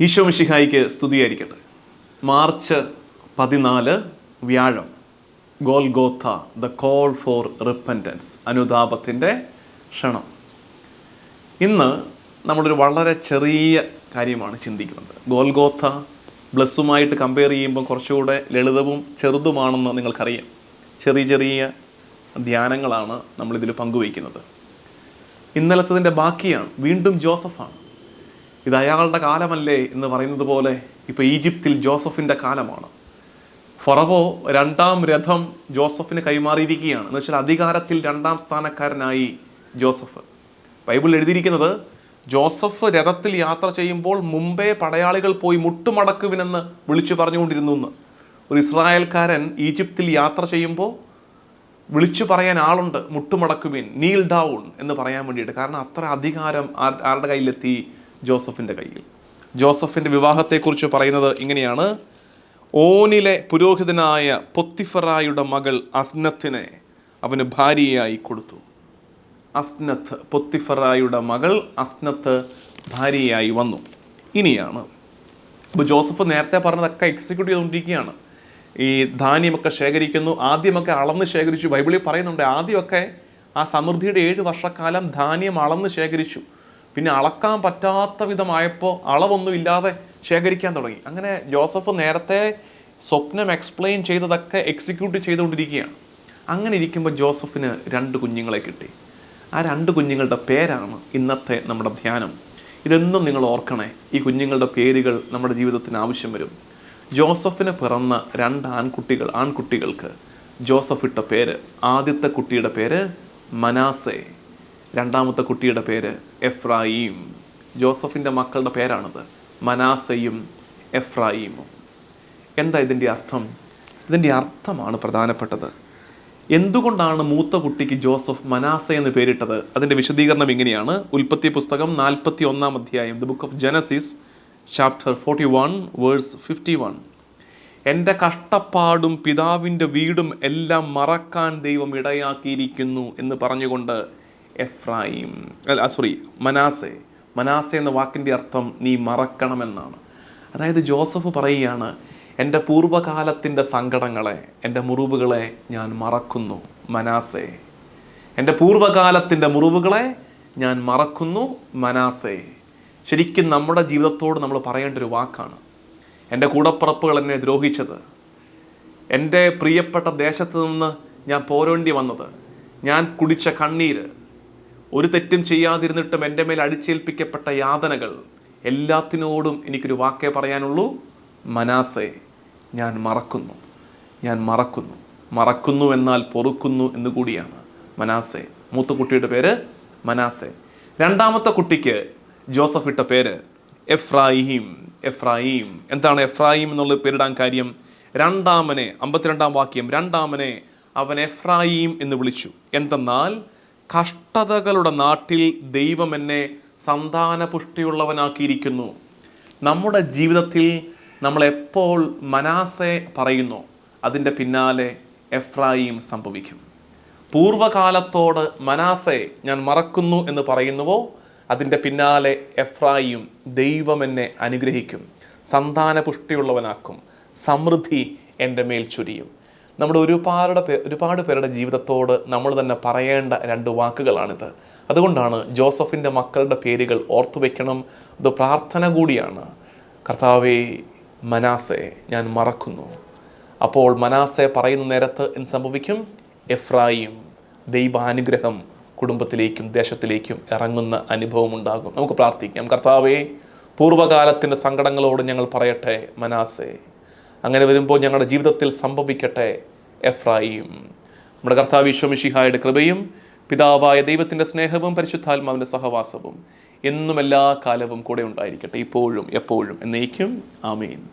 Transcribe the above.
ഈശോ മിഷിഹായിക്ക് സ്തുതിയായിരിക്കട്ടെ. മാർച്ച് പതിനാല് വ്യാഴം Golgotha the call for repentance അനുതാപത്തിന്റെ ക്ഷണം. ഇന്ന് നമ്മളൊരു വളരെ ചെറിയ കാര്യമാണ് ചിന്തിക്കുന്നത്. ഗോൽഗോത്ത ബ്ലസ്സുമായിട്ട് കമ്പയർ ചെയ്യുമ്പോൾ കുറച്ചുകൂടെ ലളിതവും ചെറുതുമാണെന്ന് നിങ്ങൾക്കറിയാം. ചെറിയ ചെറിയ ധ്യാനങ്ങളാണ് നമ്മളിതിൽ പങ്കുവയ്ക്കുന്നത്. ഇന്നലത്തതിന്റെ ബാക്കിയാണ് വീണ്ടും ജോസഫാണ്. ഇത് അയാളുടെ കാലമല്ലേ എന്ന് പറയുന്നത് പോലെ ഇപ്പോൾ ഈജിപ്തിൽ ജോസഫിന്റെ കാലമാണ്. ഫറവോ രണ്ടാം രഥം ജോസഫിന് കൈമാറിയിരിക്കുകയാണ്. എന്ന് വെച്ചാൽ അധികാരത്തിൽ രണ്ടാം സ്ഥാനക്കാരനായി ജോസഫ്. ബൈബിളിൽ എഴുതിയിരിക്കുന്നത് ജോസഫ് രഥത്തിൽ യാത്ര ചെയ്യുമ്പോൾ മുമ്പേ പടയാളികൾ പോയി മുട്ടുമടക്കുവിനെന്ന് വിളിച്ചു പറഞ്ഞുകൊണ്ടിരുന്നു എന്ന്. ഒരു ഇസ്രായേൽക്കാരൻ ഈജിപ്തിൽ യാത്ര ചെയ്യുമ്പോൾ വിളിച്ചു പറയാൻ ആളുണ്ട് മുട്ടുമടക്കുവിൻ നീൽ ഡൗൺ എന്ന് പറയാൻ വേണ്ടിയിട്ട്. കാരണം അത്ര അധികാരം ആരുടെ കയ്യിലെത്തി? ജോസഫിന്റെ കയ്യിൽ. ജോസഫിന്റെ വിവാഹത്തെക്കുറിച്ച് പറയുന്നത് ഇങ്ങനെയാണ്. ഓനിലെ പുരോഹിതനായ പൊത്തിഫറായുടെ മകൾ അസ്നത്തിനെ അവന് ഭാര്യയായി കൊടുത്തു. അസ്നത്ത് പൊത്തിഫറായുടെ മകൾ അസ്നത്ത് ഭാര്യയായി വന്നു. ഇനിയാണ്. ഇപ്പോൾ ജോസഫ് നേരത്തെ പറഞ്ഞതൊക്കെ എക്സിക്യൂട്ട് ചെയ്തുകൊണ്ടിരിക്കുകയാണ്. ഈ ധാന്യമൊക്കെ ശേഖരിക്കുന്നു. ആദ്യമൊക്കെ അളന്ന് ശേഖരിച്ചു. ബൈബിളിൽ പറയുന്നുണ്ട് ആദ്യമൊക്കെ ആ സമൃദ്ധിയുടെ ഏഴ് വർഷക്കാലം ധാന്യം അളന്ന് ശേഖരിച്ചു. പിന്നെ അളക്കാൻ പറ്റാത്ത വിധമായപ്പോൾ അളവൊന്നുമില്ലാതെ ശേഖരിക്കാൻ തുടങ്ങി. അങ്ങനെ ജോസഫ് നേരത്തെ സ്വപ്നം എക്സ്പ്ലെയിൻ ചെയ്തതൊക്കെ എക്സിക്യൂട്ട് ചെയ്തുകൊണ്ടിരിക്കുകയാണ്. അങ്ങനെ ഇരിക്കുമ്പോൾ ജോസഫിന് രണ്ട് കുഞ്ഞുങ്ങളെ കിട്ടി. ആ രണ്ട് കുഞ്ഞുങ്ങളുടെ പേരാണ് ഇന്നത്തെ നമ്മുടെ ധ്യാനം. ഇതെന്നും നിങ്ങൾ ഓർക്കണേ ഈ കുഞ്ഞുങ്ങളുടെ പേരുകൾ നമ്മുടെ ജീവിതത്തിന് ആവശ്യം വരും. ജോസഫിന് പിറന്ന രണ്ട് ആൺകുട്ടികൾ ആൺകുട്ടികൾക്ക് ജോസഫ് ഇട്ട പേര് ആദ്യത്തെ കുട്ടിയുടെ പേര് മനാസെ. രണ്ടാമത്തെ കുട്ടിയുടെ പേര് എഫ്രായിം. ജോസഫിന്റെ മക്കളുടെ പേരാണത്. മനാസയും എഫ്രായിമും. എന്താ ഇതിന്റെ അർത്ഥം? ഇതിന്റെ അർത്ഥമാണ് പ്രധാനപ്പെട്ടത്. എന്തുകൊണ്ടാണ് മൂത്ത കുട്ടിക്ക് ജോസഫ് മനാസ എന്ന് പേരിട്ടത്? അതിന്റെ വിശദീകരണം ഇങ്ങനെയാണ്. ഉൽപ്പത്തി പുസ്തകം നാൽപ്പത്തി ഒന്നാം അധ്യായം the book of Genesis chapter forty one verse fifty one എന്റെ കഷ്ടപ്പാടും പിതാവിന്റെ വീടും എല്ലാം മറക്കാൻ ദൈവം ഇടയാക്കിയിരിക്കുന്നു എന്ന് പറഞ്ഞുകൊണ്ട് എഫ്രായിം അല്ല സോറി മനാസെ. മനാസെ എന്ന വാക്കിന്റെ അർത്ഥം നീ മറക്കണമെന്നാണ്. അതായത് ജോസഫ് പറയുകയാണ് എന്റെ പൂർവകാലത്തിന്റെ സങ്കടങ്ങളെ എന്റെ മുറിവുകളെ ഞാൻ മറക്കുന്നു മനാസെ. എന്റെ പൂർവകാലത്തിന്റെ മുറിവുകളെ ഞാൻ മറക്കുന്നു മനാസെ. ശരിക്കും നമ്മുടെ ജീവിതത്തോട് നമ്മൾ പറയേണ്ട ഒരു വാക്കാണ്. എന്റെ കൂടപ്പുറപ്പുകൾ എന്നെ ദ്രോഹിച്ചത്. എന്റെ പ്രിയപ്പെട്ട ദേശത്ത് നിന്ന് ഞാൻ പോരേണ്ടി വന്നത്. ഞാൻ കുടിച്ച കണ്ണീര്. ഒരു തെറ്റും ചെയ്യാതിരുന്നിട്ടും എന്റെ മേൽ അടിച്ചേൽപ്പിക്കപ്പെട്ട യാതനകൾ എല്ലാത്തിനോടും എനിക്കൊരു വാക്കേ പറയാനുള്ളൂ. മനാസെ ഞാൻ മറക്കുന്നു. ഞാൻ മറക്കുന്നു. മറക്കുന്നു എന്നാൽ പൊറുക്കുന്നു എന്ന് കൂടിയാണ്. മനാസെ. മൂത്ത കുട്ടിയുടെ പേര് മനാസെ. രണ്ടാമത്തെ കുട്ടിക്ക് ജോസഫ് ഇട്ട പേര് എഫ്രായിം. എഫ്രായിം. എന്താണ് എഫ്രായിം എന്നുള്ള പേരിടാൻ കാര്യം? രണ്ടാമനെ അമ്പത്തിരണ്ടാം വാക്യം രണ്ടാമനെ അവൻ എഫ്രായിം എന്ന് വിളിച്ചു. എന്തെന്നാൽ കഷ്ടതകളുടെ നാട്ടിൽ ദൈവം എന്നെ സന്താന പുഷ്ടിയുള്ളവനാക്കിയിരിക്കുന്നു നമ്മുടെ ജീവിതത്തിൽ നമ്മളെപ്പോൾ മനാസെ പറയുന്നു അതിന്റെ പിന്നാലെ എഫ്രായിം സംഭവിക്കും. പൂർവകാലത്തോട് മനാസെ ഞാൻ മറക്കുന്നു എന്ന് പറയുന്നുവോ അതിന്റെ പിന്നാലെ എഫ്രായിയും ദൈവം എന്നെ അനുഗ്രഹിക്കും സന്താന പുഷ്ടിയുള്ളവനാക്കും സമൃദ്ധി എന്റെ മേൽ ചൊരിയും. നമ്മുടെ ഒരുപാട് ഒരുപാട് പേരുടെ ജീവിതത്തോട് നമ്മൾ തന്നെ പറയേണ്ട രണ്ട് വാക്കുകളാണിത്. അതുകൊണ്ടാണ് ജോസഫിന്റെ മക്കളുടെ പേരുകൾ ഓർത്തു വയ്ക്കണം അത് പ്രാർത്ഥന കൂടിയാണ്. കർത്താവേ മനാസെ ഞാൻ മറക്കുന്നു. അപ്പോൾ മനാസെ പറയുന്ന നേരത്ത് എന്ത് സംഭവിക്കും? എഫ്രായിം ദൈവാനുഗ്രഹം കുടുംബത്തിലേക്കും ദേശത്തിലേക്കും ഇറങ്ങുന്ന അനുഭവം ഉണ്ടാകും. നമുക്ക് പ്രാർത്ഥിക്കാം. കർത്താവേ പൂർവകാലത്തിന്റെ സങ്കടങ്ങളോട് ഞങ്ങൾ പറയട്ടെ മനാസെ. അങ്ങനെ വരുമ്പോൾ ഞങ്ങളുടെ ജീവിതത്തിൽ സംഭവിക്കട്ടെ എഫ്രായിം. നമ്മുടെ കർത്താവ് വിശ്വമിഷിഹായുടെ കൃപയും പിതാവായ ദൈവത്തിന്റെ സ്നേഹവും പരിശുദ്ധാത്മാവിന്റെ സഹവാസവും എന്നും എല്ലാ കാലവും കൂടെ ഉണ്ടായിരിക്കട്ടെ. ഇപ്പോഴും എപ്പോഴും എന്നേക്കും. ആമീൻ.